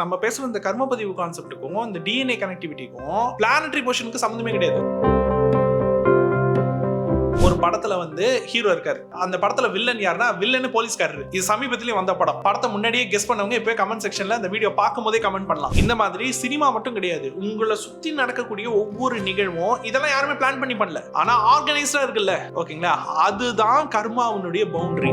நம்ம பேசுற இந்த கர்மபதிவு கான்செப்ட்டுக்கும் இந்த டிஎன்ஏ கனெக்டிவிட்டிக்கும் பிளானட்ரி பொசிஷனுக்கு சம்மந்தமே கிடையாது. ஒரு படத்துல வந்து ஹீரோ இருக்காரு. அந்த படத்துல வில்லன் யாருன்னா வில்லன் போலீஸ்காரரு. இது சமீபத்திலேயே வந்த படம். படத்தை முன்னாடியே கெஸ் பண்ணவங்க இப்போ கமெண்ட் செக்ஷன்ல அந்த வீடியோ பார்க்கும் போதே கமெண்ட் பண்ணலாம். இந்த மாதிரி சினிமா மட்டும் கிடையாது. உங்களை சுத்தி நடக்கக்கூடிய ஒவ்வொரு நிகழ்வும் இதெல்லாம் யாருமே பிளான் பண்ணி பண்ணல. ஆனா ஆர்கனைஸ்டா இருக்குல்ல. ஓகேங்களா அதுதான் கர்மாவுனுடைய பவுண்டரி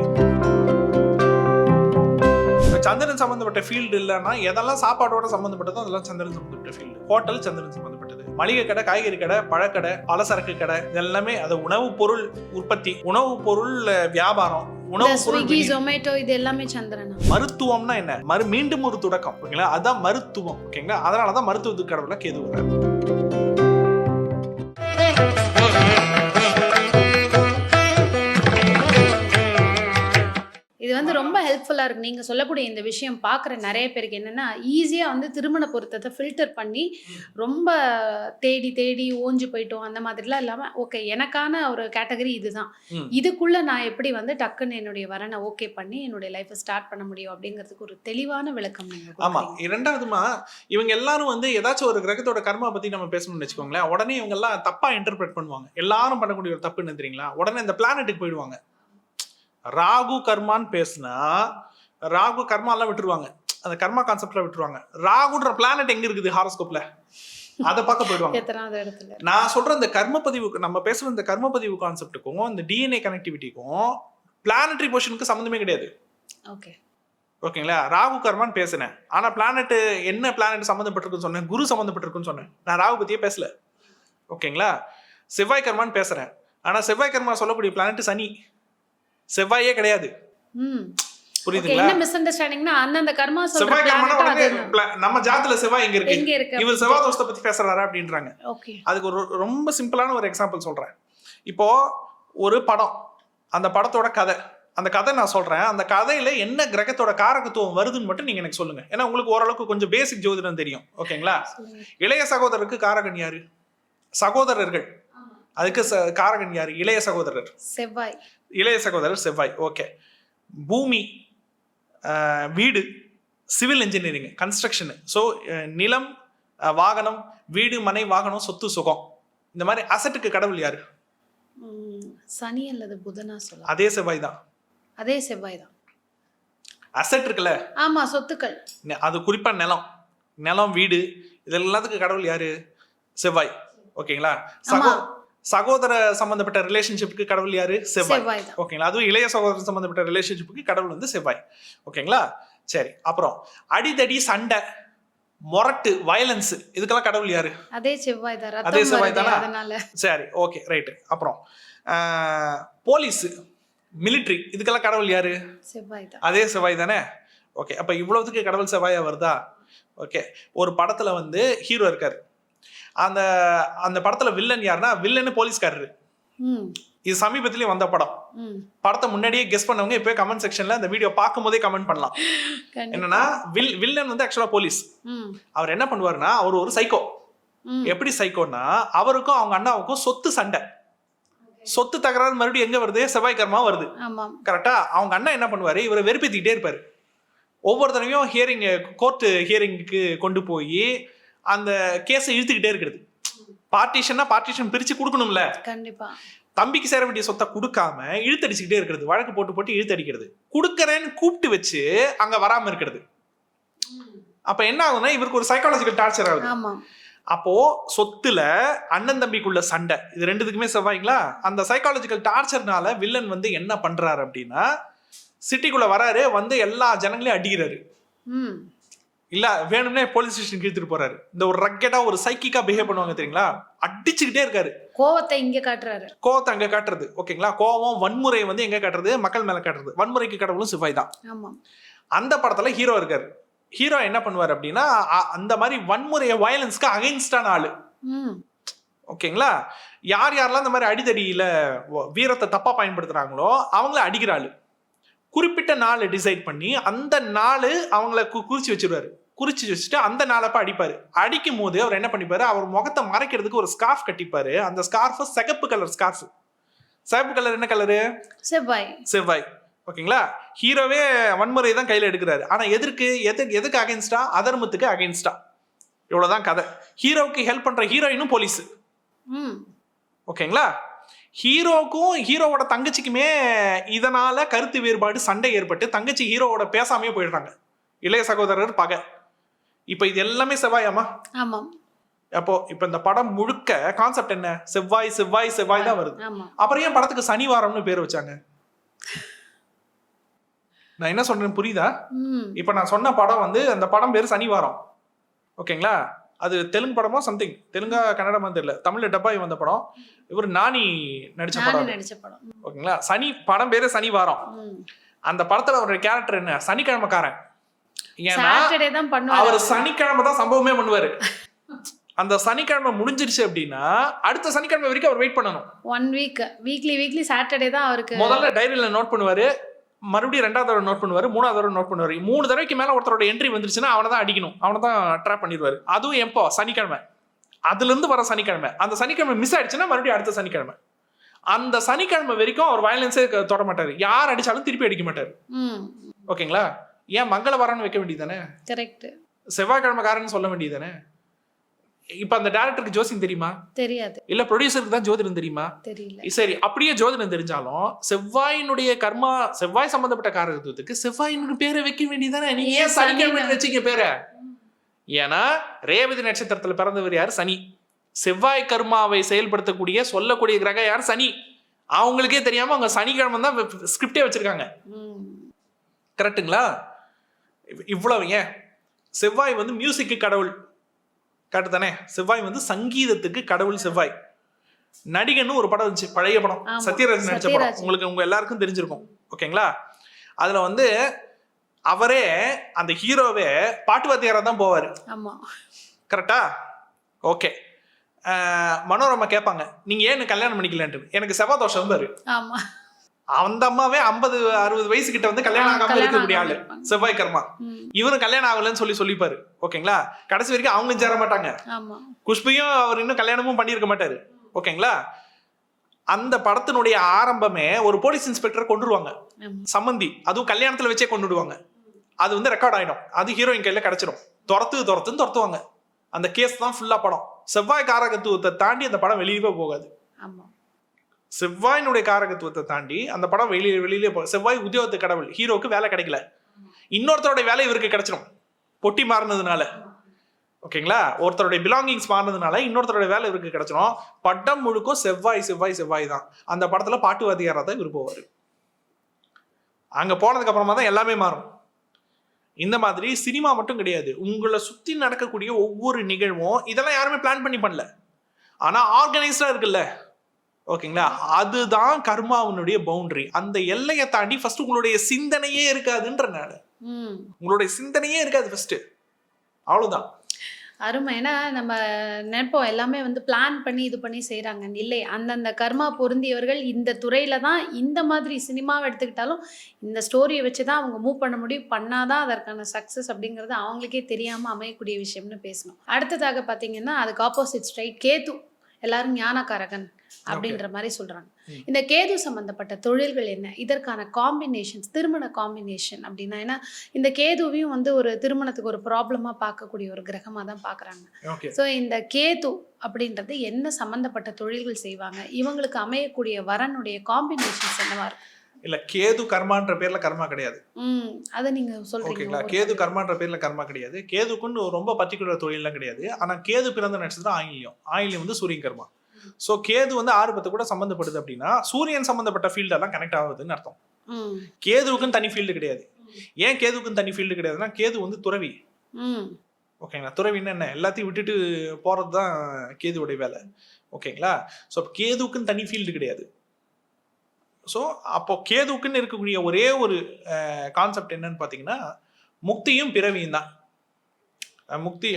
சந்திரன் சம்பந்தப்பட்ட ஃபீல்டு இல்லைன்னா எதெல்லாம் சாப்பாடோட சம்பந்தப்பட்டதோ அதெல்லாம் சந்திரன் சம்பந்தப்பட்ட ஃபீல்டு ஹோட்டல் சந்திரன் சம்பந்தப்பட்டது. மளிகை கடை காய்கறி கடை பழக்கடை பலசரக்கு கடை இதெல்லாமே அது உணவுப் பொருள் உற்பத்தி. உணவுப் பொருள் வியாபாரம் பொருள் ஸ்விக்கி விநியோகம். ஜொமேட்டோ இது எல்லாமே சந்திரனா? மருத்துவம்னா என்ன? மறு மீண்டும் ஒரு தொடக்கம் ஓகேங்களா? அதான் மருத்துவம் ஓகேங்களா? அதனால தான் மருத்துவத்துக்கு கடவுள கேது வர்றாரு. இது வந்து ரொம்ப ஹெல்ப்ஃபுல்லா இருக்கு. நீங்க சொல்லக்கூடிய இந்த விஷயம் பார்க்குற நிறைய பேருக்கு என்னன்னா ஈஸியா வந்து திருமண பொருத்தத்தை ஃபில்டர் பண்ணி ரொம்ப தேடி தேடி ஓஞ்சு போயிட்டோம். அந்த மாதிரிலாம் இல்லாம ஓகே எனக்கான ஒரு கேட்டகரி இதுதான். இதுக்குள்ள நான் எப்படி வந்து டக்குன்னு என்னுடைய வரனை ஓகே பண்ணி என்னுடைய லைஃப்பை ஸ்டார்ட் பண்ண முடியும் அப்படிங்கிறதுக்கு ஒரு தெளிவான விளக்கம் நீங்க ஆமா. கொடுக்குறீங்க. இரண்டாவதுமா இவங்க எல்லாரும் வந்து ஏதாச்சும் ஒரு கிரகத்தோட கர்மா பத்தி நம்ம பேசணும்னு வச்சுக்கோங்களேன். உடனே இவங்க எல்லாம் தப்பா இன்டர்பிரட் பண்ணுவாங்க. எல்லாரும் பண்ணக்கூடிய ஒரு தப்பு என்ன தெரியுங்களா? உடனே இந்த பிளானட்டுக்கு போயிடுவாங்க. ராகு கர்மான்னு பேசுனா ராகு கர்மா எல்லாம் விட்டுருவாங்க. அந்த கர்மா கான்செப்ட்ல விட்டுருவாங்க. ராகுன்ற பிளானட் எங்க இருக்குது ஹாரோஸ்கோப்ல அதை பார்க்க போயிடுவாங்க. நான் சொல்ற இந்த கர்மப்பதிவு நம்ம பேசுற இந்த கர்மப்பதிவு கான்செப்ட்டுக்கும் இந்த டிஎன்ஏ கனெக்டிவிட்டிக்கும் பிளானட்டரி பொசிஷனுக்கு சம்மந்தமே கிடையாது. ஓகே ஓகேங்களா? ராகு கர்மான்னு பேசினேன். ஆனா பிளானட் என்ன பிளானட் சம்மந்தப்பட்டிருக்குன்னு சொன்னேன். குரு சம்மந்தப்பட்டிருக்குன்னு சொன்னேன். நான் ராகு பத்தியே பேசல. ஓகேங்களா? செவ்வாய் கர்மான்னு பேசுறேன். ஆனா செவ்வாய் கர்மா சொல்லக்கூடிய பிளானட் சனி. செவ்வாயே கிடையாது. புரியுதுங்களா? மிஸ் அண்டர்ஸ்டாண்டிங்னா அந்தந்த கர்மா செவ்வாய் கர்மானா நம்ம ஜாத்துல செவ்வாய் எங்க இருக்கு? இவர் செவ்வாய் தோஷத்தை பத்தி பேசுறாரா அப்படின்றாங்க. அதுக்கு ஒரு ரொம்ப சிம்பிளான ஒரு எக்ஸாம்பிள் சொல்றேன். இப்போ ஒரு படம் அந்த படத்தோட கதை. அந்த கதை நான் சொல்றேன். அந்த கதையில என்ன கிரகத்தோட காரகத்துவம் வருதுன்னு மட்டும் நீங்க எனக்கு சொல்லுங்க. ஏன்னா உங்களுக்கு ஓரளவுக்கு கொஞ்சம் பேசிக் ஜோதிடம் தெரியும். ஓகேங்களா? இளைய சகோதரருக்கு காரகன் யாரு? சகோதரர்கள். அதுக்கு காரகன் யாரு? இளைய சகோதரர். செவ்வாய். இளைய சகோதரர் செவ்வாய். ஓகே பூமி வீடு சிவில் இன்ஜினியரிங் கன்ஸ்ட்ரக்ஷன் ஸோ நிலம் வாகனம் வீடு மனை வாகனம் சொத்து சுகம். இந்த மாதிரி அசட்டுக்கு கடவுள் யாரு? சனி அல்லது புதனா சொல்லலாம். அதே செவ்வாய் தான். அதே செவ்வாய் தான். அசட் இருக்குல்ல? ஆமா சொத்துக்கள். அது குறிப்பா நிலம். நிலம் வீடு இது எல்லாத்துக்கும் கடவுள் யாரு? செவ்வாய். ஓகேங்களா சகோ. சகோதர சம்பந்தப்பட்ட ரிலேஷன்ஷிப்புக்கு கடவுள் யாரு? செவ்வாய். ஓகேங்களா அதுவும் இளைய சகோதரன் சம்பந்தப்பட்ட ரிலேஷன்ஷிப்புக்கு கடவுள் வந்து செவ்வாய். ஓகேங்களா சரி அப்புறம் அடிதடி சண்டை மொரட்டு வயலன்ஸ் இதுக்கெல்லாம் கடவுள் யாரு? அதே செவ்வாய் தான். அதே செவ்வாய் தானா? சரி ஓகே ரைட்டு அப்புறம் போலீஸ் மிலிட்ரி இதுக்கெல்லாம் கடவுள் யாரு? செவ்வாய் தான். அதே செவ்வாய் தானே? ஓகே அப்ப இவ்வளவுக்கு கடவுள் செவ்வாயா வருதா? ஓகே ஒரு படத்துல வந்து ஹீரோ இருக்காரு. அந்த அந்த படத்துல வில்லன் யாருன்னா வில்லன் போலீஸ்காரரு. இது சமீபத்திலயும் வந்த படம். படத்தை முன்னாடியே கெஸ் பண்ணவங்க இப்போ கமெண்ட் செக்ஷன்ல அந்த வீடியோ பார்க்கும்போதே கமெண்ட் பண்ணலாம். என்னன்னா வில் வில்லன் வந்து ஆக்சுவலா போலீஸ். அவர் என்ன பண்ணுவாருன்னா அவர் ஒரு சைக்கோ எப்படி சைக்கோன்னா அவருக்கும் அவங்க அண்ணாவுக்கும் சொத்து சண்டை. சொத்து தகராறு மறுபடியும் எங்க வருது? செவ்வாய் கர்மா வருது கரெக்டா அவங்க அண்ணா என்ன பண்ணுவாரு? இவரை வெறுப்பேத்திக்கிட்டே இருப்பாரு. ஒவ்வொரு தடவையும் ஹியரிங் கோர்ட் ஹியரிங்க்கு கொண்டு போய் அந்த கேஸை இழுத்துக்கிட்டே இருக்கிறது. பார்ட்டிஷன்னா பார்ட்டிஷன் பிரிச்சு கொடுக்கணும்ல. கண்டிப்பா. தம்பிக்கு சேர வேண்டிய சொத்தை கொடுக்காம இழுத்தடிச்சுக்கிட்டே இருக்கிறது. வழக்கு போட்டு போட்டு இழுத்தடிக்கிறது. கொடுக்கறேன்னு கூப்பிட்டு வச்சு அங்க வராம இருக்கிறது. அப்ப என்ன ஆகுதுன்னா இவருக்கு ஒரு சைக்காலஜிக்கல் டார்ச்சர் ஆகுது. அப்போ சொத்துல அண்ணன் தம்பிக்குள்ள சண்டை. இது ரெண்டுத்துக்குமே செவ்வாய்ங்களா? அந்த சைக்காலஜிக்கல் டார்ச்சர்னால வில்லன் வந்து என்ன பண்றாரு அப்படின்னா சிட்டிக்குள்ள வராரு வந்து எல்லா ஜனங்களையும் அடிக்கிறாரு. ம். இல்ல வேணும்னே போலீஸ் ஸ்டேஷன் இழுத்துட்டு போறாரு. இந்த ஒரு ரக்கெட்டா ஒரு சைக்கிக்கா பிஹேவ் பண்ணுவாங்க தெரியுங்களா? அடிச்சுக்கிட்டே இருக்காரு. கோவத்தை இங்க காட்டுறாரு. கோவத்தை அங்க காட்டுறது ஓகேங்களா? கோவம் வன்முறை வந்து எங்க காட்டுறது? மக்கள் மேல காட்டுறது. வன்முறைக்கு கடவுளும் சிவாய் தான். அந்த படத்துல ஹீரோ இருக்காரு. ஹீரோ என்ன பண்ணுவார் அப்படின்னா அந்த மாதிரி வன்முறைய வயலன்ஸ்க்கு அகைன்ஸ்டான ஆளு. ம். ஓகேங்களா? யார் யாரெல்லாம் இந்த மாதிரி அடிதடியில வீரத்தை தப்பா பயன்படுத்துறாங்களோ அவங்கள அடிக்கிற ஆளு. குறிப்பிட்ட நாள் டிசைட் பண்ணி அந்த நாள் அவங்கள கு- குறிச்சு வச்சிருவாரு. குறிச்சு வச்சுட்டு அந்த நாளப்ப அடிப்பாரு. அடிக்கும் போது அவர் என்ன பண்ணிப்பாரு? அவர் முகத்தை மறைக்கிறதுக்கு ஒரு ஸ்கார்ஃப் கட்டிப்பாரு. அந்த ஸ்கார்ஃப் சிகப்பு கலர் ஸ்கார்ஃப் சிகப்பு கலர் என்ன கலரு செவ்வாய். செவ்வாய். ஓகேங்களா ஹீரோவே வன்முறை தான் கையில் எடுக்கிறாரு. ஆனால் எதற்கு எதுக்கு எதுக்கு அகைன்ஸ்டா அதர்மத்துக்கு அகைன்ஸ்டா இவ்வளோதான் கதை. ஹீரோவுக்கு ஹெல்ப் பண்ணுற ஹீரோயினும் போலீஸ் ம். ஓகேங்களா ஹீரோக்கும் ஹீரோவோட தங்கச்சிக்குமே இதனால கருத்து வேறுபாடு சண்டை ஏற்பட்டு தங்கச்சி ஹீரோவோட பேசாமே போயிடுறாங்க. இளைய சகோதரர் பகை. இப்போ இது எல்லாமே செவ்வாயாமா? ஆமாம். அப்போ இப்போ இந்த படம் முழுக்க கான்செப்ட் என்ன? செவ்வாய் செவ்வாய் செவ்வாய் தான் வருது. அப்புறம் ஏன் படத்துக்கு சனிவாரம்னு பேர் வச்சாங்க? நான் என்ன சொல்றேன் புரியுதா? இப்போ நான் சொன்ன படம் வந்து அந்த படம் பேர் சனிவாரம் ஓகேங்களா? அது தெலுங்கு படமோ சம்திங் தெலுங்கா கன்னடமா தெரியல. தமிழ்ல டப்பாய் வந்த படம். இவர் நானி நடிச்ச படம். நடிச்ச படம். ஓகேங்களா? சனி படம் பேரு சனிவாரம் ம். அந்த படத்துல அவருடைய கேரக்டர் என்ன? சனிக்கிழமைக்காரன். ஏன்னா அவர் சனிக்கிழமை தான் சம்பவமே பண்ணுவாரு. அந்த சனிக்கிழமை முடிஞ்சிருச்சு அப்படின்னா அடுத்த சனிக்கிழமை வரைக்கும் அவர் வெயிட் பண்ணணும். One week weekly weekly Saturday தான் அவருக்கு முதல்ல டைரியில நோட் பண்ணுவாரு. மறுபடியும் ரெண்டாவது தடவை நோட் பண்ணுவாரு மூணாவது தடவை நோட் பண்ணுவாரு. மூணு தடவைக்கு மேல ஒருத்தரோட என்ட்ரி வந்துருச்சுன்னா அவனை தான் அடிக்கணும். அவனை தான் ட்ராப் பண்ணிடுவாரு. அதுவும் எப்போ சனிக்கிழமை. அதுல இருந்து வர சனிக்கிழமை. அந்த சனிக்கிழமை மிஸ் ஆயிடுச்சுன்னா மறுபடியும் அடுத்த சனிக்கிழமை. அந்த சனிக்கிழமை வரைக்கும் அவர் வயலன்ஸே தொட மாட்டாரு. யார் அடிச்சாலும் திருப்பி அடிக்க மாட்டாரு. ஓகேங்களா? ஏன் மங்களவாரம்னு வைக்க வேண்டியதானே கரெக்ட் செவ்வாய்க்கிழமைக்காரன்னு சொல்ல வேண்டியதானே இப்ப அந்த டேரக்டருக்கு ஜோசியம் தெரியுமா? தெரியாது. இல்ல ப்ரொடியூசருக்கு தான் ஜோதிடம் தெரியுமா? தெரியல. சரி அப்படியே ஜோதிடம் தெரிஞ்சாலும் செவ்வாயினுடைய கர்மா செவ்வாய் சம்பந்தப்பட்ட காரகத்துவத்துக்கு செவ்வாயினுடைய பேரை வைக்க வேண்டியதானே நீங்க ஏன் ஏன் சனிக்கிழமை? வச்சீங்க பேரை? ஏன்னா ரேவதி நட்சத்திரத்துல பிறந்தவர் யார்? சனி. செவ்வாய் கர்மாவை செயல்படுத்தக்கூடிய சொல்லக்கூடிய கிரகம் யார்? சனி. அவங்களுக்கே தெரியாம அவங்க சனிக்கிழமை தான் ஸ்கிரிப்டே வச்சிருக்காங்க. இவ்- இவ்வளவு ஏன்? செவ்வாய் வந்து மியூசிக்கு கடவுள். கரெக்டு தானே? செவ்வாய் வந்து சங்கீதத்துக்கு கடவுள் செவ்வாய். நடிகன்னு ஒரு படம் இருந்துச்சு பழைய படம். சத்யராஜ் நடிச்ச படம். உங்களுக்கு உங்க எல்லாருக்கும் தெரிஞ்சிருக்கும். ஓகேங்களா? அதுல வந்து அவரே அந்த ஹீரோவே பாட்டு வாத்தியாரா தான் போவாரு. கரெக்டா ஓகே. மனோரமா கேட்பாங்க நீங்க ஏன் கல்யாணம் பண்ணிக்கலன்ட்டு? எனக்கு செவ்வாய் தோஷம் பாரு அந்த அம்மாவே ஐம்பது அறுபது வயசு கிட்ட வந்து கல்யாணம் ஆகாம இருக்கக்கூடிய ஆளு. செவ்வாய் கர்மா இவரும் கல்யாணம் ஆகலன்னு சொல்லி சொல்லிப்பாரு. ஓகேங்களா? கடைசி வரைக்கும் அவங்களும் சேர மாட்டாங்க. குஷ்பியும் அவர் இன்னும் கல்யாணமும் பண்ணியிருக்க மாட்டாரு. ஓகேங்களா? அந்த படத்தினுடைய ஆரம்பமே ஒரு போலீஸ் இன்ஸ்பெக்டர் கொண்டுருவாங்க. சம்மந்தி. அதுவும் கல்யாணத்துல வச்சே கொண்டுடுவாங்க. அது வந்து ரெக்கார்ட் ஆயிடும். அது ஹீரோயின் கையில கிடைச்சிடும். துரத்து துரத்துன்னு துரத்துவாங்க. அந்த கேஸ் தான் ஃபுல்லா படம். செவ்வாய் காரகத்துவத்தை தாண்டி அந்த படம் வெளியவே போகாது. ஆமா. செவ்வாயினுடைய காரகத்துவத்தை தாண்டி அந்த படம் வெளியே வெளியிலே போ செவ்வாய் உத்தியோகத்து கடவுள் ஹீரோக்கு வேலை கிடைக்கல. இன்னொருத்தருடைய வேலை இவருக்கு கிடைச்சிடும் பொட்டி மாறினதுனால. ஓகேங்களா? ஒருத்தருடைய பிலாங்கிங்ஸ் மாறினதுனால இன்னொருத்தருடைய வேலை இவருக்கு கிடைச்சிடும் பட்டம் முழுக்கும் செவ்வாய் செவ்வாய் செவ்வாய் தான். அந்த படத்துல பாட்டு வாத்தியாரா தான் இவர் போவார். அங்க போனதுக்கு அப்புறமா தான் எல்லாமே மாறும். இந்த மாதிரி சினிமா மட்டும் கிடையாது. உங்களை சுத்தி நடக்கக்கூடிய ஒவ்வொரு நிகழ்வும் இதெல்லாம் யாருமே பிளான் பண்ணி பண்ணல. ஆனா ஆர்கனைஸ்டா இருக்குல்ல. ஓகேங்களா? அதுதான் கர்மாவினுடைய பவுண்டரி அந்த எல்லையை தாண்டி ஃபர்ஸ்ட் உங்களுடைய சிந்தனையே இருக்காதுன்ற நான் ம். உங்களுடைய சிந்தனையே இருக்காது ஃபர்ஸ்ட் அவ்வளவுதான். அருமை. ஏன்னா நம்ம நினைப்போம் எல்லாமே வந்து பிளான் பண்ணி இது பண்ணி செய்கிறாங்க இல்லை அந்தந்த கர்மா பொருந்தியவர்கள் இந்த துறையில தான் இந்த மாதிரி சினிமாவை எடுத்துக்கிட்டாலும் இந்த ஸ்டோரியை வச்சு தான் அவங்க மூவ் பண்ண முடியும். பண்ணாதான் அதற்கான சக்ஸஸ் அப்படிங்கிறது அவங்களுக்கே தெரியாமல் அமையக்கூடிய விஷயம்னு பேசணும். அடுத்ததாக பார்த்தீங்கன்னா அதுக்கு ஆப்போசிட் ஸ்ட்ரைட் கேது எல்லாரும் ஞானகாரகன் அப்படின்ற மாதிரி சொல்றாங்க. இந்த கேது சம்பந்தப்பட்ட தொழில்கள் என்ன? இதற்கான காம்பினேஷன்ஸ் திருமண காம்பினேஷன் அப்படின்னா ஏன்னா இந்த கேதுவையும் வந்து ஒரு திருமணத்துக்கு ஒரு ப்ராப்ளமா பார்க்கக்கூடிய ஒரு கிரகமா தான் பார்க்கறாங்க. ஓகே. ஸோ இந்த கேது அப்படின்றது என்ன சம்பந்தப்பட்ட தொழில்கள் செய்வாங்க? இவங்களுக்கு அமையக்கூடிய வரனுடைய காம்பினேஷன்ஸ் என்னவா இருக்கும் இல்ல கேது கர்மான்ற பேர்ல கர்மா கிடையாது. அதை நீங்க ஓகேங்களா? கேது. கர்மான்ற பேர்ல கர்மா கிடையாது. கேதுக்குன்னு ஒரு ரொம்ப பர்டிகுலர் தொழில்லாம் கிடையாது. ஆனா கேது பிறந்த நட்சத்திரம் ஆயில்யம் ஆயில்யம் வந்து சூரியன் கர்மா. சோ கேது வந்து ஆறு பத்து கூட சம்பந்தப்படுது அப்படின்னா சூரியன் சம்பந்தப்பட்ட ஃபீல்ட் எல்லாம் கனெக்ட் ஆகுதுன்னு அர்த்தம். கேதுவுக்குன்னு தனி ஃபீல்டு கிடையாது. ஏன் கேதுவுக்குன்னு தனி ஃபீல்டு கிடையாதுன்னா கேது வந்து துறவி. ஓகேங்களா? துறவின்னு என்ன? எல்லாத்தையும் விட்டுட்டு போறது தான் கேதுவுடைய வேலை. ஓகேங்களா? ஸோ கேதுவுக்குன்னு தனி ஃபீல்டு கிடையாது. ஸோ அப்போ கேதுவுக்குன்னு இருக்கக்கூடிய ஒரே ஒரு கான்செப்ட் என்னன்னு பார்த்தீங்கன்னா முக்தியும் பிறவியும் தான். முக்தி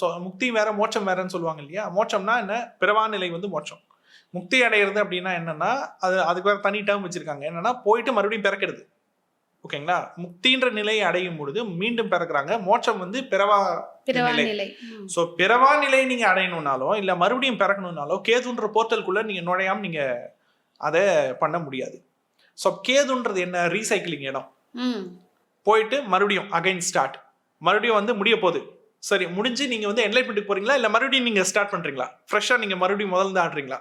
so முக்தி வேற மோட்சம் வேறன்னு சொல்லுவாங்க இல்லையா? மோட்சம்னா என்ன? பிறவா நிலை வந்து மோட்சம். முக்தி அடையிறது அப்படின்னா என்னன்னா அது அதுக்கு வேற தனி டேர்ம் வச்சிருக்காங்க. என்னன்னா போயிட்டு மறுபடியும் பிறக்கிறது. ஓகேங்களா? முக்தின்ற நிலையை அடையும் பொழுது மீண்டும் பிறக்கிறாங்க. மோட்சம் வந்து பிறவா நிலை. ஸோ பிறவா நிலை நீங்க அடையணும்னாலோ இல்ல மறுபடியும் பிறக்கணும்னாலோ கேதுன்ற போர்ட்டலுக்குள்ள நீங்க நுழையாம நீங்க அதை பண்ண முடியாது. ஸோ கேதுன்றது என்ன? ரீசைக்கிளிங் இடம். ம். போயிட்டு மறுபடியும் அகைன் ஸ்டார்ட் மறுபடியும் வந்து முடிய போகுது. சரி முடிஞ்சு நீங்கள் வந்து என்லைட்மெண்ட்டுக்கு போறீங்களா? இல்லை மறுபடியும் நீங்கள் ஸ்டார்ட் பண்ணுறீங்களா ஃப்ரெஷ்ஷாக நீங்கள் மறுபடியும் முதல்ல ஆடுறீங்களா?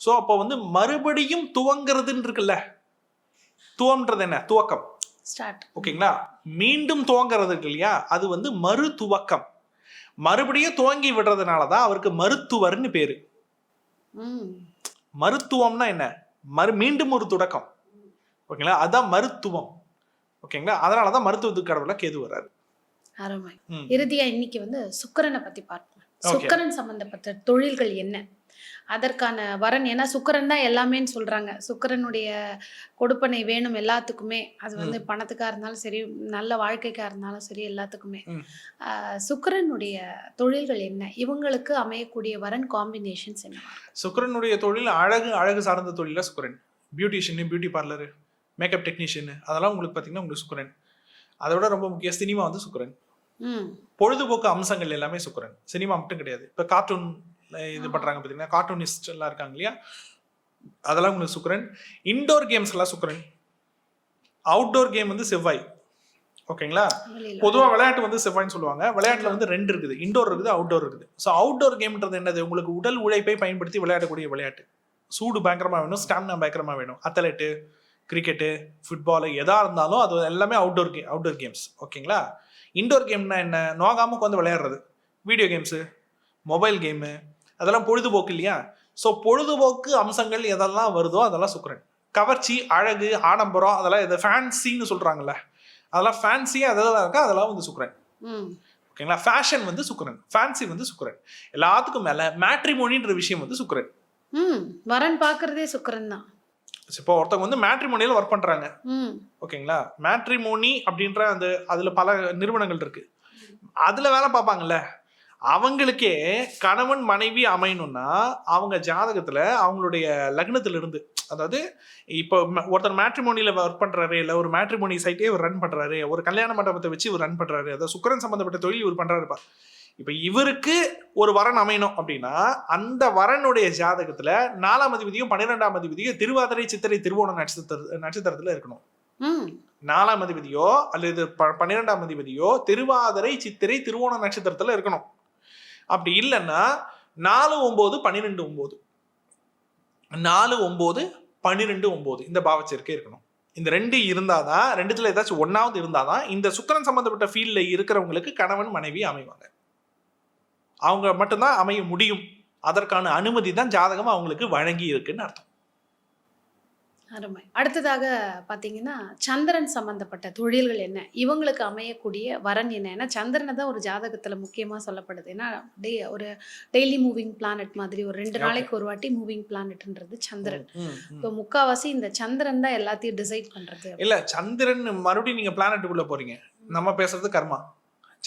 ஸோ அப்போ வந்து மறுபடியும் துவங்குறதுன்னு இருக்குல்ல? துவம்ன்றது என்ன? துவக்கம். ஸ்டார்ட் ஓகேங்களா? மீண்டும் துவங்குறது இருக்கு இல்லையா? அது வந்து மறு துவக்கம் மறுபடியும் துவங்கி விடுறதுனால தான் அவருக்கு மருத்துவர்னு பேரு. ம். மருத்துவம்னா என்ன? மறு மீண்டும் ஒரு தொடக்கம். ஓகேங்களா? அதான் மருத்துவம். ஓகேங்களா? அதனால தான் மருத்துவத்துக்கு கடவுள கேது வர்றாரு. அருமை. இறுதியா இன்னைக்கு வந்து சுக்கிரனை பத்தி பார்ப்போம். சுக்கிரன் சம்பந்தப்பட்ட தொழில்கள் என்ன? அதற்கான வரன். ஏன்னா சுக்கிரன் தான் எல்லாமேன்னு சொல்றாங்க. சுக்கிரனுடைய கொடுப்பனை வேணும் எல்லாத்துக்குமே. அது வந்து பணத்துக்கா இருந்தாலும் சரி நல்ல வாழ்க்கைக்கா இருந்தாலும் சரி எல்லாத்துக்குமே. சுக்கிரனுடைய தொழில்கள் என்ன? இவங்களுக்கு அமையக்கூடிய வரன் காம்பினேஷன்ஸ் என்ன? சுக்கிரனுடைய தொழில் அழகு அழகு சார்ந்த தொழில சுக்கிரன். Beautician beauty parlour makeup technician அதெல்லாம் உங்களுக்கு பார்த்தீங்கன்னா உங்களுக்கு சுக்கிரன். அதை விட ரொம்ப முக்கிய சினிமா வந்து சுக்கிரன். பொழுதுபோக்கு அம்சங்கள் எல்லாமே சுக்கிரன். சினிமா மட்டும் கிடையாது. இப்போ கார்ட்டூன் இது பண்றாங்க பார்த்தீங்கன்னா கார்ட்டூனிஸ்ட் எல்லாம் இருக்காங்க இல்லையா? அதெல்லாம் உங்களுக்கு சுக்கிரன். இன்டோர் கேம்ஸ் எல்லாம் சுக்கிரன். அவுட்டோர் கேம் வந்து செவ்வாய். ஓகேங்களா? பொதுவாக விளையாட்டு வந்து செவ்வாய்னு சொல்லுவாங்க. விளையாட்டுல வந்து ரெண்டு இருக்குது. இன்டோர் இருக்குது அவுட்டோர் இருக்குது. ஸோ அவுட்டோர் கேம்ன்றது என்னது? உங்களுக்கு உடல் உழைப்பை பயன்படுத்தி விளையாடக்கூடிய விளையாட்டு. சூடு பயங்கரமா வேணும் ஸ்டாமினா பயங்கரமா வேணும். அத்லெட்டு கிரிக்கெட்டு ஃபுட்பாலு எதா இருந்தாலும் அது எல்லாமே அவுட்டோர் கே அவுட்டோர் கேம்ஸ் ஓகேங்களா? இன்டோர் கேம்னா என்ன? நோகாம உட்காந்து விளையாடுறது. வீடியோ கேம்ஸு மொபைல் கேமு அதெல்லாம் பொழுதுபோக்கு இல்லையா? ஸோ பொழுதுபோக்கு அம்சங்கள் எதெல்லாம் வருதோ அதெல்லாம் சுக்கரன். கவர்ச்சி அழகு ஆடம்பரம் அதெல்லாம் இதை ஃபேன்சின்னு சொல்றாங்கல்ல. அதெல்லாம் ஃபேன்சியாக அதெல்லாம் இருக்கா அதெல்லாம் வந்து சுக்கரன். ம். ஓகேங்களா ஃபேஷன் வந்து சுக்கரன். ஃபேன்சி வந்து சுக்கரன். எல்லாத்துக்கும் மேல மேட்ரிமோனின்ற விஷயம் வந்து சுக்கரன். ம். வரன் பார்க்கறதே சுக்கிரன் தான். இப்போ ஒருத்தவங்க வந்து மேட்ரிமோனியில் ஒர்க் பண்றாங்க. ம். ஓகேங்களா மேட்ரிமோனி அப்படின்ற அந்த அதுல பல நிறுவனங்கள் இருக்கு. அதுல வேலை பார்ப்பாங்கல்ல? அவங்களுக்கே கணவன் மனைவி அமையணும்னா அவங்க ஜாதகத்துல அவங்களுடைய லக்னத்துல இருந்து அதாவது இப்போ ஒருத்தர் மேட்ரிமோனியில ஒர்க் பண்றாரு இல்ல ஒரு மேட்ரிமோனி சைட்டே இவர் ரன் பண்றாரு ஒரு கல்யாண மண்டபத்தை வச்சு இவர் ரன் பண்றாரு அதாவது சுக்கரன் சம்பந்தப்பட்ட தொழில் இவர் பண்றாருப்பா இப்ப இவருக்கு ஒரு வரன் அமையணும் அப்படின்னா அந்த வரனுடைய ஜாதகத்துல நாலாம் அதிபதியும் பன்னிரெண்டாம் அதிபதியும் திருவாதிரை சித்திரை திருவோண நட்சத்திர நட்சத்திரத்துல இருக்கணும். நாலாம் அதிபதியோ அல்லது ப- பன்னிரெண்டாம் அதிபதியோ திருவாதிரை சித்திரை திருவோண நட்சத்திரத்துல இருக்கணும். அப்படி இல்லைன்னா நாலு ஒம்பது பன்னிரெண்டு ஒம்பது. நாலு ஒம்பது பன்னிரெண்டு ஒம்பது. இந்த பாவச்சேர்க்கை இருக்கணும். இந்த ரெண்டு இருந்தாதான் ரெண்டுத்துல ஏதாச்சும் ஒன்னாவது இருந்தாதான் இந்த சுக்கரன் சம்பந்தப்பட்ட ஃபீல்ட்ல இருக்கிறவங்களுக்கு கணவன் மனைவி அமைவாங்க. அவங்க மட்டும்தான் அமைய முடியும். அதற்கான அனுமதி தான் ஜாதகம் அவங்களுக்கு வழங்கி இருக்குன்னு அர்த்தம். அருமை. அடுத்ததாக பார்த்தீங்கன்னா சந்திரன் சம்பந்தப்பட்ட தொழில்கள் என்ன? இவங்களுக்கு அமையக்கூடிய வரன் என்ன? ஏன்னா சந்திரனை தான் ஒரு ஜாதகத்தில் முக்கியமாக சொல்லப்படுது. ஏன்னா டே ஒரு டெய்லி மூவிங் பிளானட் மாதிரி ஒரு ரெண்டு. நாளைக்கு ஒரு வாட்டி மூவிங் பிளானட்ன்றது சந்திரன். இப்போ முக்காவாசி இந்த சந்திரன் தான் எல்லாத்தையும் டிசைட் பண்ணுறது இல்ல சந்திரன் மறுபடியும் நீங்க பிளானட்டுக்குள்ள போறீங்க. நம்ம பேசுறது கர்மா.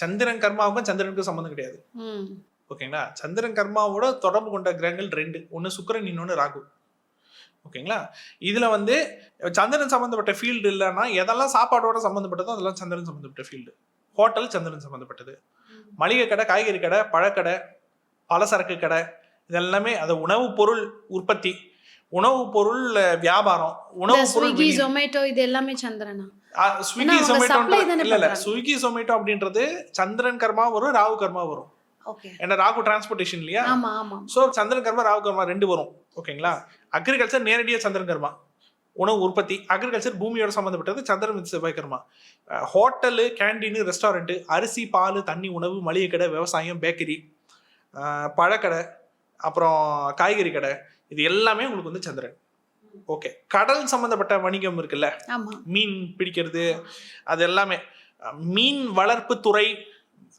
சந்திரன் கர்மாவுக்கும் சந்திரனுக்கும் சம்மந்தம் கிடையாது. ஓகேங்களா? சந்திரன் கர்மாவோட தொடர்பு கொண்ட கிரகங்கள் ரெண்டு. ஒன்னு சுக்கிரன் இன்னொன்னு ராகு. ஓகேங்களா? இதுல வந்து சந்திரன் சம்பந்தப்பட்ட ஃபீல்டு இல்லைன்னா எதெல்லாம் சாப்பாடோட சம்பந்தப்பட்டதோ அதெல்லாம் சந்திரன் சம்பந்தப்பட்ட ஃபீல்டு ஹோட்டல் சந்திரன் சம்பந்தப்பட்டது. மளிகை கடை காய்கறி கடை பழக்கடை பலசரக்கு கடை இதெல்லாமே அது உணவுப் பொருள் உற்பத்தி. உணவுப் பொருள் வியாபாரம் பொருள் விநியோகம். ஜொமேட்டோ இது எல்லாமே சந்திரனா? ஸ்விக்கி தானே இல்ல இல்ல. ஸ்விக்கி சொமேட்டோ அப்படின்றது சந்திரன் கர்மா வரும் ராகு கர்மா வரும். ஏன்னா ராகு டிரான்ஸ்போர்ட்டேஷன் இல்லையா? சோ சந்திரன் கர்மா ராகு கர்மா ரெண்டு வரும். ஓகேங்களா அக்ரிகல்ச்சர் நேரடியா சந்திரன் கர்மா. உணவு உற்பத்தி அக்ரிகல்ச்சர் பூமியோட சம்பந்தப்பட்டது சந்திரன் with செவ்வாய் கர்மா. ஹோட்டலு கேண்டீனு ரெஸ்டாரண்ட் அரிசி பால் தண்ணி உணவு மளிகை கடை விவசாயம் பேக்கரி பழக்கடை அப்புறம் காய்கறி கடை. இது எல்லாமே உங்களுக்கு வந்து சந்திரன். ஓகே கடல் சம்பந்தப்பட்ட வணிகம் இருக்குல்ல? மீன் பிடிக்கிறது அது எல்லாமே. மீன் வளர்ப்பு துறை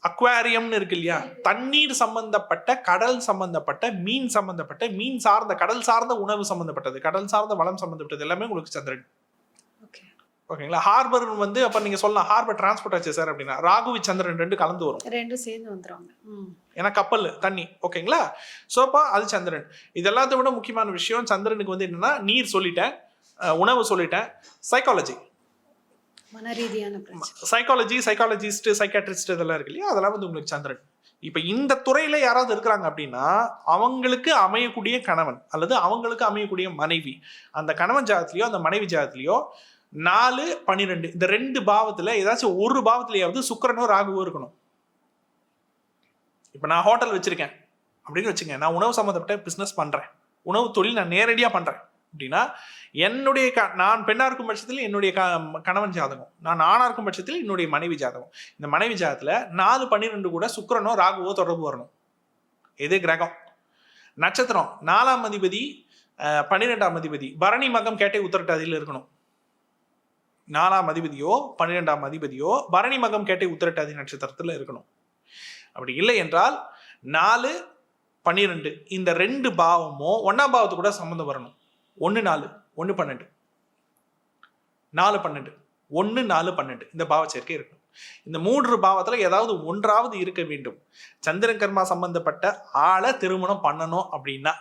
அக்வாரியம்னு இருக்கு இல்லையா? தண்ணீர் சம்பந்தப்பட்ட கடல் சம்பந்தப்பட்ட மீன் சம்பந்தப்பட்ட மீன் சார்ந்த கடல் சார்ந்த உணவு சம்பந்தப்பட்டது. கடல் சார்ந்த வளம் சம்பந்தப்பட்டது எல்லாமே உங்களுக்கு சந்திரன். ஓகே ஓகேங்களா ஹார்பர் வந்து அப்ப நீங்க சொல்லலாம் ஹார்பர் டிரான்ஸ்போர்ட் ஆச்சு சார் அப்படின்னா ராகுவி சந்திரன் ரெண்டு கலந்து வரும். ரெண்டும் சேர்ந்து வந்துருவாங்க. ம். ஏன்னா கப்பல் தண்ணி. ஓகேங்களா ஸோ அப்போ அது சந்திரன். இது எல்லாத்தை விட முக்கியமான விஷயம் சந்திரனுக்கு வந்து என்னன்னா நீர் சொல்லிட்டேன் உணவு சொல்லிட்டேன் சைக்காலஜி சைக்காலஜி சைக்காலஜிஸ்ட் சைக்காட்ரிஸ்ட் இதெல்லாம் இருக்கு இல்லையா? அதெல்லாம் வந்து உங்களுக்கு சந்திரன். இப்ப இந்த துறையில யாராவது இருக்கிறாங்க அப்படின்னா அவங்களுக்கு அமையக்கூடிய கணவன் அல்லது அவங்களுக்கு அமையக்கூடிய மனைவி அந்த கணவன் ஜாதத்திலயோ அந்த மனைவி ஜாதத்திலயோ நாலு பன்னிரெண்டு இந்த ரெண்டு பாவத்துல ஏதாச்சும் ஒரு பாவத்திலேயாவது சுக்கிரனோ ராகுவோ இருக்கணும். இப்ப நான் ஹோட்டல் வச்சிருக்கேன். அப்படின்னு வச்சுங்க நான் உணவு சம்மந்தப்பட்ட பிசினஸ் பண்றேன். உணவு தொழில் நான் நேரடியா பண்றேன். அப்படின்னா என்னுடைய க நான் பெண்ணாக இருக்கும் பட்சத்தில் என்னுடைய க கணவன் ஜாதகம். நான் ஆணாக இருக்கும் பட்சத்தில் என்னுடைய மனைவி ஜாதகம். இந்த மனைவி ஜாதகத்தில் நாலு பன்னிரெண்டு கூட சுக்கரனோ ராகுவோ தொடர்பு வரணும். இது கிரகம். நட்சத்திரம். நாலாம் அதிபதி பன்னிரெண்டாம் அதிபதி. பரணி மகம் கேட்டை உத்தரட்டாதியில் இருக்கணும். நாலாம் அதிபதியோ பன்னிரெண்டாம் அதிபதியோ பரணி மகம் கேட்டை உத்தரட்டாதி நட்சத்திரத்தில் இருக்கணும். அப்படி இல்லை என்றால் நாலு பன்னிரெண்டு இந்த ரெண்டு பாவமும் ஒன்னாம் பாவத்து கூட சம்மந்தம் வரணும். ஒன்று நாலு ஒன்று பன்னெண்டு. நாலு பன்னெண்டு. ஒன்று நாலு பன்னெண்டு. இந்த பாவ சேர்க்கை இந்த மூன்று பாவத்துல ஏதாவது ஒன்றாவது இருக்க வேண்டும். சந்திரன் கர்மா சம்பந்தப்பட்ட ஆளை திருமணம் பண்ணணும் அப்படின்னா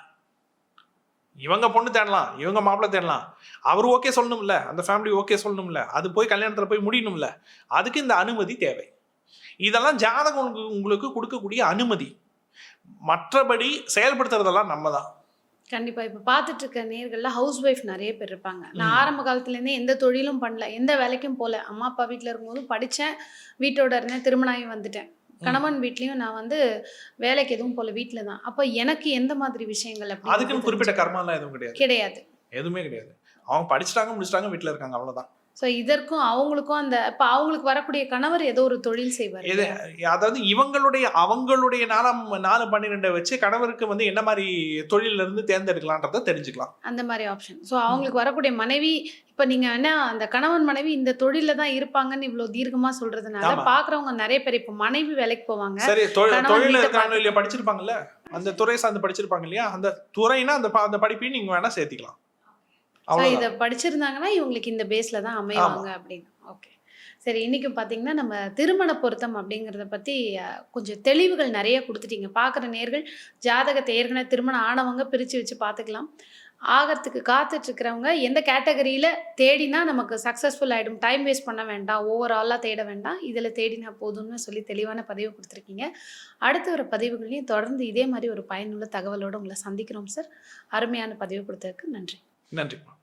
இவங்க பொண்ணு தேடலாம் இவங்க மாப்பிள்ளை தேடலாம். அவர் ஓகே சொல்லணும்ல அந்த ஃபேமிலி ஓகே சொல்லணும்ல அது போய் கல்யாணத்துல போய் முடியணும்ல அதுக்கு இந்த அனுமதி தேவை. இதெல்லாம் ஜாதகம் உங்களுக்கு- உங்களுக்கு கொடுக்கக்கூடிய அனுமதி. மற்றபடி செயல்படுத்துறதெல்லாம் நம்ம தான். கண்டிப்பா. இப்ப பார்த்துட்டு இருக்க நேர்கள்ல ஹவுஸ் ஒய்ஃப் நிறைய பேர் இருப்பாங்க. நான். ஆரம்ப காலத்துல இருந்தே எந்த தொழிலும் பண்ணல எந்த வேலைக்கும் போல. அம்மா அப்பா வீட்ல இருக்கும்போதும் படிச்சேன். வீட்டோட இருந்தேன் திருமணம் வந்துட்டேன். கணவன் வீட்லயும் நான் வந்து வேலைக்கு எதுவும் போல வீட்ல தான். அப்போ எனக்கு எந்த மாதிரி விஷயங்கள் அப்படி அதுக்குன்னு குறிப்பிட்ட கர்மாலாம் எதுவும் கிடையாது. கிடையாது. எதுவுமே கிடையாது. அவங்க படிச்சிட்டாங்க முடிச்சிட்டாங்க வீட்டுல இருக்காங்க. அவ்வளவுதான். ஸோ இதற்கும் அவங்களுக்கும் அந்த இப்போ அவங்களுக்கு வரக்கூடிய கணவர் ஏதோ ஒரு தொழில் செய்வார். இது அதாவது இவங்களுடைய அவங்களுடைய நாலாம் நாலு பன்னிரெண்டை வச்சு கணவருக்கு வந்து என்ன மாதிரி தொழில இருந்து தேர்ந்தெடுக்கலான்றத தெரிஞ்சுக்கலாம். அந்த மாதிரி ஆப்ஷன் ஸோ அவங்களுக்கு வரக்கூடிய மனைவி இப்போ நீங்க என்ன அந்த கணவன் மனைவி இந்த தொழில தான் இருப்பாங்கன்னு இவ்வளோ தீர்க்கமா சொல்றதுனால ஆமா. பாக்குறவங்க நிறைய பேர் இப்போ மனைவி வேலைக்கு போவாங்க. சரி தொழில் இருக்காங்க இல்லையா படிச்சிருப்பாங்கல்ல? அந்த துறை சார்ந்து படிச்சிருப்பாங்க இல்லையா? அந்த துறைனா அந்த அந்த படிப்பையும் நீங்க வேணா சேர்த்திக்கலாம். இதை படிச்சிருந்தாங்கன்னா இவங்களுக்கு இந்த பேஸ்ல தான் அமைவாங்க அப்படின்னு. ஓகே சரி இன்னைக்கு பார்த்தீங்கன்னா நம்ம திருமண பொருத்தம் அப்படிங்கிறத பற்றி கொஞ்சம் தெளிவுகள் நிறைய கொடுத்துட்டீங்க. பார்க்குற நேர்கள் ஜாதகத்தை ஏற்கனவே திருமணம் ஆனவங்க பிரித்து வச்சு பார்த்துக்கலாம். ஆகிறதுக்கு காத்துட்டு இருக்கிறவங்க எந்த கேட்டகரியில் தேடினா நமக்கு சக்ஸஸ்ஃபுல் ஆகிடும் டைம் வேஸ்ட் பண்ண வேண்டாம். ஓவராலாக தேட வேண்டாம். இதில் தேடினா போதும்னு சொல்லி தெளிவான பதிவு கொடுத்துருக்கீங்க. அடுத்த ஒரு பதிவுகளையும் தொடர்ந்து இதே மாதிரி ஒரு பயனுள்ள தகவலோடு உங்களை சந்திக்கிறோம் சார் அருமையான பதிவு கொடுத்ததுக்கு நன்றி. நன்றிம்மா